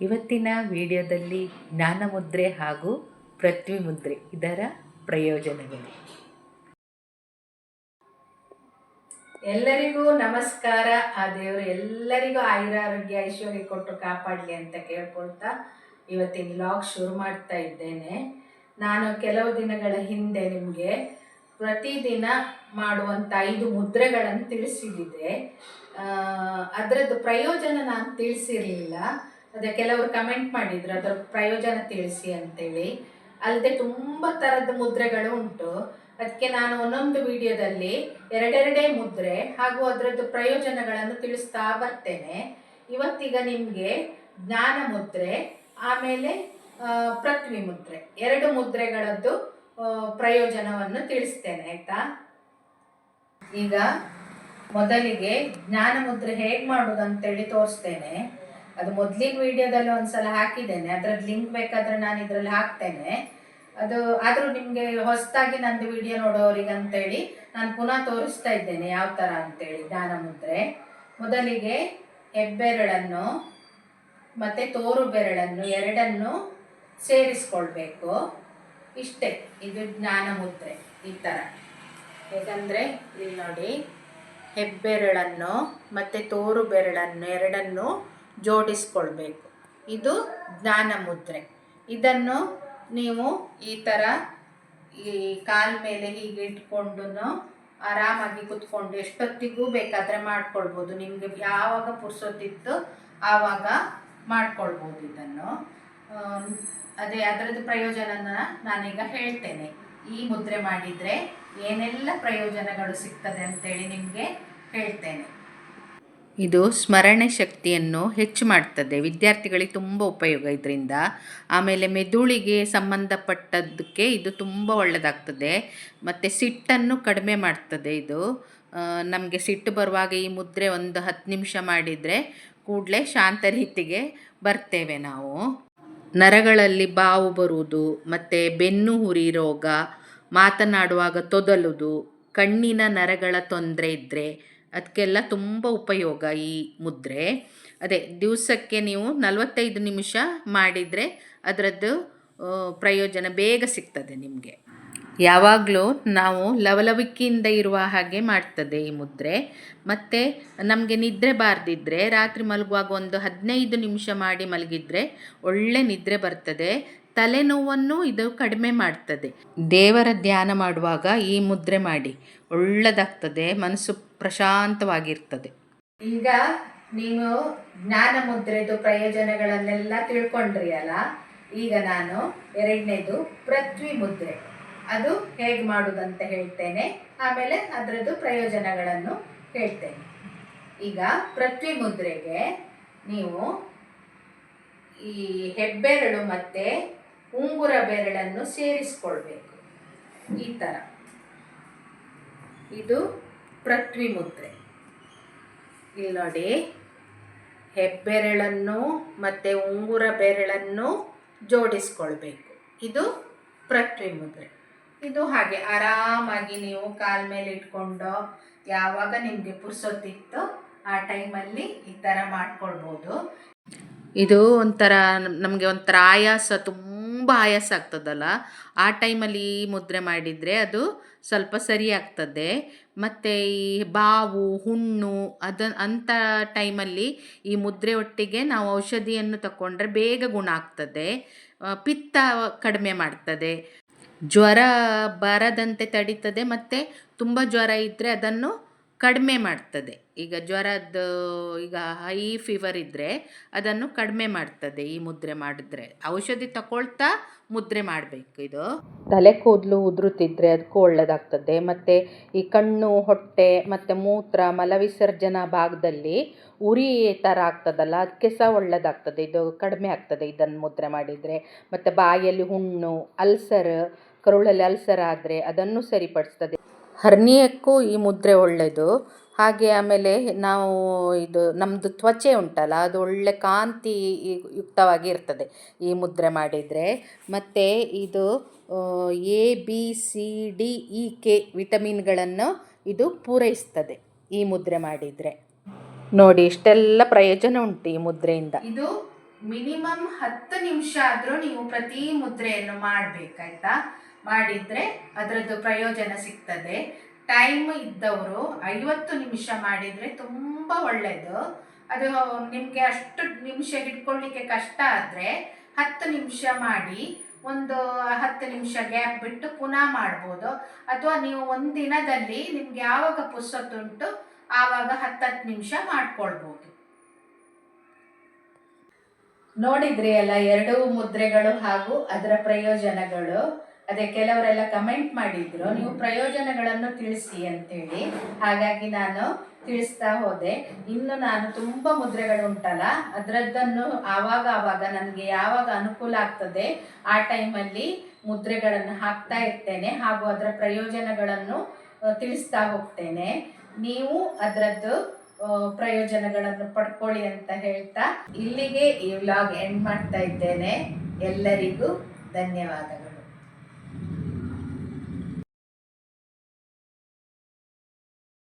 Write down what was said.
ಇವತ್ತಿನ ವಿಡಿಯೋದಲ್ಲಿ ಜ್ಞಾನಮುದ್ರೆ ಹಾಗೂ ಪೃಥ್ವಿ ಮುದ್ರೆ ಇದರ ಪ್ರಯೋಜನಗಳು. ಎಲ್ಲರಿಗೂ ನಮಸ್ಕಾರ. ಆ ದೇವರು ಎಲ್ಲರಿಗೂ ಆಯುರಾರೋಗ್ಯ, ಐಶ್ವರ್ಯ ಕೊಟ್ಟು ಕಾಪಾಡಲಿ ಅಂತ ಕೇಳ್ಕೊಳ್ತಾ ಇವತ್ತಿನ ವ್ಲಾಗ್ ಶುರು ಮಾಡ್ತಾ ಇದ್ದೇನೆ. ನಾನು ಕೆಲವು ದಿನಗಳ ಹಿಂದೆ ನಿಮಗೆ ಪ್ರತಿದಿನ ಮಾಡುವಂಥ ಐದು ಮುದ್ರೆಗಳನ್ನು ತಿಳಿಸಿದ್ದೆ ಅದರದ್ದು ಪ್ರಯೋಜನ ನಾನು ತಿಳಿಸಿರಲಿಲ್ಲ. ಅದೇ ಕೆಲವರು ಕಮೆಂಟ್ ಮಾಡಿದ್ರು, ಅದರ ಪ್ರಯೋಜನ ತಿಳಿಸಿ ಅಂತೇಳಿ. ಅಲ್ಲದೆ ತುಂಬ ಥರದ ಮುದ್ರೆಗಳು ಉಂಟು. ಅದಕ್ಕೆ ನಾನು ಒಂದೊಂದು ವಿಡಿಯೋದಲ್ಲಿ ಎರಡೆರಡೇ ಮುದ್ರೆ ಹಾಗೂ ಅದರದ್ದು ಪ್ರಯೋಜನಗಳನ್ನು ತಿಳಿಸ್ತಾ ಬರ್ತೇನೆ. ಇವತ್ತೀಗ ನಿಮಗೆ ಜ್ಞಾನ ಮುದ್ರೆ, ಆಮೇಲೆ ಪೃಥ್ವಿ ಮುದ್ರೆ, ಎರಡು ಮುದ್ರೆಗಳದ್ದು ಪ್ರಯೋಜನವನ್ನು ತಿಳಿಸ್ತೇನೆ, ಆಯ್ತಾ? ಈಗ ಮೊದಲಿಗೆ ಜ್ಞಾನ ಮುದ್ರೆ ಹೇಗೆ ಮಾಡೋದು ತೋರಿಸ್ತೇನೆ. ಅದು ಮೊದಲಿನ ವಿಡಿಯೋದಲ್ಲಿ ಒಂದ್ಸಲ ಹಾಕಿದ್ದೇನೆ. ಅದ್ರದ್ದು ಲಿಂಕ್ ಬೇಕಾದ್ರೆ ನಾನು ಇದರಲ್ಲಿ ಹಾಕ್ತೇನೆ. ಅದು ಆದರೂ ನಿಮಗೆ ಹೊಸದಾಗಿ ನಂದು ವಿಡಿಯೋ ನೋಡೋರಿಗೆ ಅಂತೇಳಿ ನಾನು ಪುನಃ ತೋರಿಸ್ತಾ ಇದ್ದೇನೆ ಯಾವ ಥರ ಅಂತೇಳಿ ಜ್ಞಾನ ಮುದ್ರೆ. ಮೊದಲಿಗೆ ಹೆಬ್ಬೆರಳನ್ನು ಮತ್ತು ತೋರು ಬೆರಳನ್ನು ಎರಡನ್ನು ಸೇರಿಸ್ಕೊಳ್ಬೇಕು. ಇಷ್ಟೇ, ಇದು ಜ್ಞಾನ ಮುದ್ರೆ ಈ ಥರ ಹೇಗಂದರೆ ಇಲ್ಲಿ ನೋಡಿ, ಹೆಬ್ಬೆರಳನ್ನು ಮತ್ತು ತೋರು ಬೆರಳನ್ನು ಎರಡನ್ನು ಜೋಡಿಸ್ಕೊಳ್ಬೇಕು. ಇದು ಜ್ಞಾನ ಮುದ್ರೆ. ಇದನ್ನು ನೀವು ಈ ಥರ ಈ ಕಾಲ ಮೇಲೆ ಹೀಗೆ ಇಟ್ಕೊಂಡು ಆರಾಮಾಗಿ ಕುತ್ಕೊಂಡು ಎಷ್ಟೊತ್ತಿಗೂ ಬೇಕಾದರೆ ಮಾಡ್ಕೊಳ್ಬೋದು. ನಿಮಗೆ ಯಾವಾಗ ಪುರ್ಸೊತ್ತಿತ್ತು ಆವಾಗ ಮಾಡ್ಕೊಳ್ಬೋದು ಇದನ್ನು. ಅದೇ ಅದರದ್ದು ಪ್ರಯೋಜನನ ನಾನೀಗ ಹೇಳ್ತೇನೆ. ಈ ಮುದ್ರೆ ಮಾಡಿದರೆ ಏನೆಲ್ಲ ಪ್ರಯೋಜನಗಳು ಸಿಗ್ತದೆ ಅಂತೇಳಿ ನಿಮಗೆ ಹೇಳ್ತೇನೆ. ಇದು ಸ್ಮರಣೆ ಶಕ್ತಿಯನ್ನು ಹೆಚ್ಚು ಮಾಡ್ತದೆ. ವಿದ್ಯಾರ್ಥಿಗಳಿಗೆ ತುಂಬ ಉಪಯೋಗ ಇದರಿಂದ. ಆಮೇಲೆ ಮೆದುಳಿಗೆ ಸಂಬಂಧಪಟ್ಟದ್ದಕ್ಕೆ ಇದು ತುಂಬ ಒಳ್ಳೆಯದಾಗ್ತದೆ ಮತ್ತು ಸಿಟ್ಟನ್ನು ಕಡಿಮೆ ಮಾಡ್ತದೆ ಇದು. ನಮಗೆ ಸಿಟ್ಟು ಬರುವಾಗ ಈ ಮುದ್ರೆ ಒಂದು ಹತ್ತು ನಿಮಿಷ ಮಾಡಿದರೆ ಕೂಡಲೇ ಶಾಂತ ರೀತಿಗೆ ಬರ್ತೇವೆ ನಾವು. ನರಗಳಲ್ಲಿ ಬಾವು ಬರುವುದು, ಮತ್ತು ಬೆನ್ನು ಹುರಿ ರೋಗ, ಮಾತನಾಡುವಾಗ ತೊದಲುದು ಕಣ್ಣಿನ ನರಗಳ ತೊಂದರೆ ಇದ್ದರೆ ಅದಕ್ಕೆಲ್ಲ ತುಂಬ ಉಪಯೋಗ ಈ ಮುದ್ರೆ. ಅದೇ ದಿವಸಕ್ಕೆ ನೀವು ನಲವತ್ತೈದು ನಿಮಿಷ ಮಾಡಿದರೆ ಅದರದ್ದು ಪ್ರಯೋಜನ ಬೇಗ ಸಿಗ್ತದೆ ನಿಮಗೆ. ಯಾವಾಗಲೂ ನಾವು ಲವಲವಿಕೆಯಿಂದ ಇರುವ ಹಾಗೆ ಮಾಡ್ತದೆ ಈ ಮುದ್ರೆ. ಮತ್ತು ನಮಗೆ ನಿದ್ರೆ ಬಾರ್ದಿದ್ರೆ, ರಾತ್ರಿ ಮಲಗುವಾಗ ಒಂದು ಹದಿನೈದು ನಿಮಿಷ ಮಾಡಿ ಮಲಗಿದ್ರೆ ಒಳ್ಳೆ ನಿದ್ರೆ ಬರ್ತದೆ. ತಲೆನೋವನ್ನು ಇದು ಕಡಿಮೆ ಮಾಡ್ತದೆ. ದೇವರ ಧ್ಯಾನ ಮಾಡುವಾಗ ಈ ಮುದ್ರೆ ಮಾಡಿ. ಒಳ್ಳೆದಾಗ್ತದೆ, ಮನಸ್ಸು ಪ್ರಶಾಂತವಾಗಿರ್ತದೆ. ಈಗ ನೀವು ಜ್ಞಾನ ಮುದ್ರೆದು ಪ್ರಯೋಜನಗಳನ್ನೆಲ್ಲ ತಿಳ್ಕೊಂಡ್ರಿ ಅಲ್ಲ? ಈಗ ನಾನು ಎರಡನೇದು ಪೃಥ್ವಿ ಮುದ್ರೆ. ಅದು ಹೇಗೆ ಮಾಡುವುದಂತ ಹೇಳ್ತೇನೆ. ಆಮೇಲೆ ಅದರದ್ದು ಪ್ರಯೋಜನಗಳನ್ನು ಹೇಳ್ತೇನೆ. ಈಗ ಪೃಥ್ವಿ ಮುದ್ರೆಗೆ ನೀವು ಈ ಹೆಬ್ಬೆರಳು ಮತ್ತು ಉಂಗುರ ಬೆರಳನ್ನು ಸೇರಿಸ್ಕೊಳ್ಬೇಕು. ಈ ಥರ ಇದು ಪೃಥ್ವಿ ಮುದ್ರೆ ಇಲ್ಲಿ ನೋಡಿ. ಹೆಬ್ಬೆರಳನ್ನು ಮತ್ತು ಉಂಗುರ ಬೆರಳನ್ನು ಜೋಡಿಸ್ಕೊಳ್ಬೇಕು. ಇದು ಪೃಥ್ವಿ ಮುದ್ರೆ ಇದು ಹಾಗೆ ಆರಾಮಾಗಿ ನೀವು ಕಾಲ ಮೇಲೆ ಇಟ್ಕೊಂಡು ಯಾವಾಗ ನಿಮಗೆ ಪುರ್ಸೊತ್ತಿತ್ತು ಆ ಟೈಮಲ್ಲಿ ಈ ಥರ ಮಾಡ್ಕೊಳ್ಬೋದು. ಇದು ಒಂಥರ, ನಮಗೆ ಒಂಥರ ಆಯಾಸ ತುಂಬ ಆಯಾಸ ಆಗ್ತದಲ್ಲ? ಆ ಟೈಮಲ್ಲಿ ಮುದ್ರೆ ಮಾಡಿದರೆ ಅದು ಸ್ವಲ್ಪ ಸರಿ ಆಗ್ತದೆ. ಮತ್ತು ಈ ಬಾವು, ಹುಣ್ಣು ಅದ ಅಂಥ ಟೈಮಲ್ಲಿ ಈ ಮುದ್ರೆ ಒಟ್ಟಿಗೆ ನಾವು ಔಷಧಿಯನ್ನು ತಗೊಂಡ್ರೆ ಬೇಗ ಗುಣ ಆಗ್ತದೆ. ಪಿತ್ತ ಕಡಿಮೆ ಮಾಡ್ತದೆ. ಜ್ವರ ಬರದಂತೆ ತಡೀತದೆ. ಮತ್ತು ತುಂಬ ಜ್ವರ ಇದ್ದರೆ ಅದನ್ನು ಕಡಿಮೆ ಮಾಡ್ತದೆ. ಈಗ ಜ್ವರದ್ದು ಈಗ ಹೈ ಫೀವರ್ ಇದ್ದರೆ ಅದನ್ನು ಕಡಿಮೆ ಮಾಡ್ತದೆ ಈ ಮುದ್ರೆ ಮಾಡಿದ್ರೆ. ಔಷಧಿ ತಗೊಳ್ತಾ ಮುದ್ರೆ ಮಾಡಬೇಕು ಇದು. ತಲೆ ಕೂದಲು ಉದುರುತ್ತಿದ್ರೆ ಅದಕ್ಕೂ ಒಳ್ಳೆಯದಾಗ್ತದೆ ಮತ್ತು ಈ ಕಣ್ಣು, ಹೊಟ್ಟೆ, ಮತ್ತು ಮೂತ್ರ, ಮಲವಿಸರ್ಜನಾ ಭಾಗದಲ್ಲಿ ಉರಿ ಥರ ಆಗ್ತದಲ್ಲ, ಅದಕ್ಕೆ ಸಹ ಒಳ್ಳೆಯದಾಗ್ತದೆ ಇದು ಕಡಿಮೆ ಆಗ್ತದೆ ಇದನ್ನು ಮುದ್ರೆ ಮಾಡಿದರೆ. ಮತ್ತು ಬಾಯಲ್ಲಿ ಹುಣ್ಣು, ಅಲ್ಸರ್, ಕರುಳಲ್ಲಿ ಅಲ್ಸರ್ ಆದರೆ ಅದನ್ನು ಸರಿಪಡಿಸ್ತದೆ. ಹರ್ನಿಯಕ್ಕೂ ಈ ಮುದ್ರೆ ಒಳ್ಳೆಯದು ಹಾಗೆ ಆಮೇಲೆ ನಾವು ಇದು ನಮ್ಮದು ತ್ವಚೆ ಉಂಟಲ್ಲ, ಅದು ಒಳ್ಳೆ ಕಾಂತಿ ಯುಕ್ತವಾಗಿ ಇರ್ತದೆ ಈ ಮುದ್ರೆ ಮಾಡಿದರೆ. ಮತ್ತು ಇದು A, B, C, D, E, K ವಿಟಮಿನ್ಗಳನ್ನು ಇದು ಪೂರೈಸ್ತದೆ ಈ ಮುದ್ರೆ ಮಾಡಿದರೆ. ನೋಡಿ, ಇಷ್ಟೆಲ್ಲ ಪ್ರಯೋಜನ ಉಂಟು ಈ ಮುದ್ರೆಯಿಂದ. ಇದು ಮಿನಿಮಮ್ ಹತ್ತು ನಿಮಿಷ ಆದರೂ ನೀವು ಪ್ರತಿ ಮುದ್ರೆಯನ್ನು ಮಾಡಬೇಕಾಯ್ತಾ? ಮಾಡಿದರೆ ಅದರದ್ದು ಪ್ರಯೋಜನ ಸಿಗ್ತದೆ. ಟೈಮ್ ಇದ್ದವರು ಐವತ್ತು ನಿಮಿಷ ಮಾಡಿದರೆ ತುಂಬ ಒಳ್ಳೆಯದು ಅದು ನಿಮಗೆ ಅಷ್ಟು ನಿಮಿಷ ಹಿಡ್ಕೊಳ್ಳಿಕ್ಕೆ ಕಷ್ಟ ಆದರೆ ಹತ್ತು ನಿಮಿಷ ಮಾಡಿ ಒಂದು ಹತ್ತು ನಿಮಿಷ ಗ್ಯಾಪ್ ಬಿಟ್ಟು ಪುನಃ ಮಾಡ್ಬೋದು. ಅಥವಾ ನೀವು ಒಂದು ದಿನದಲ್ಲಿ ನಿಮ್ಗೆ ಯಾವಾಗ ಪುಸ್ತುಂಟು ಆವಾಗ ಹತ್ತತ್ತು ನಿಮಿಷ ಮಾಡ್ಕೊಳ್ಬೋದು. ನೋಡಿದ್ರಿ ಅಲ್ಲ, ಎರಡೂ ಮುದ್ರೆಗಳು ಹಾಗೂ ಅದರ ಪ್ರಯೋಜನಗಳು. ಅದೇ ಕೆಲವರೆಲ್ಲ ಕಮೆಂಟ್ ಮಾಡಿದ್ರು, ನೀವು ಪ್ರಯೋಜನಗಳನ್ನು ತಿಳಿಸಿ ಅಂತೇಳಿ. ಹಾಗಾಗಿ ನಾನು ತಿಳಿಸ್ತಾ ಹೋದೆ. ಇನ್ನು ನಾನು ತುಂಬ ಮುದ್ರೆಗಳು ಉಂಟಲ್ಲ ಅದರದ್ದನ್ನು ಆವಾಗ ಆವಾಗ ನನಗೆ ಯಾವಾಗ ಅನುಕೂಲ ಆಗ್ತದೆ, ಆ ಟೈಮಲ್ಲಿ ಮುದ್ರೆಗಳನ್ನು ಹಾಕ್ತಾ ಇರ್ತೇನೆ ಹಾಗೂ ಅದರ ಪ್ರಯೋಜನಗಳನ್ನು ತಿಳಿಸ್ತಾ ಹೋಗ್ತೇನೆ. ನೀವು ಅದರದ್ದು ಪ್ರಯೋಜನಗಳನ್ನು ಪಡ್ಕೊಳ್ಳಿ ಅಂತ ಹೇಳ್ತಾ ಇಲ್ಲಿಗೆ ಈ ವ್ಲಾಗ್ ಎಂಡ್ ಮಾಡ್ತಾ ಇದ್ದೇನೆ. ಎಲ್ಲರಿಗೂ ಧನ್ಯವಾದಗಳು.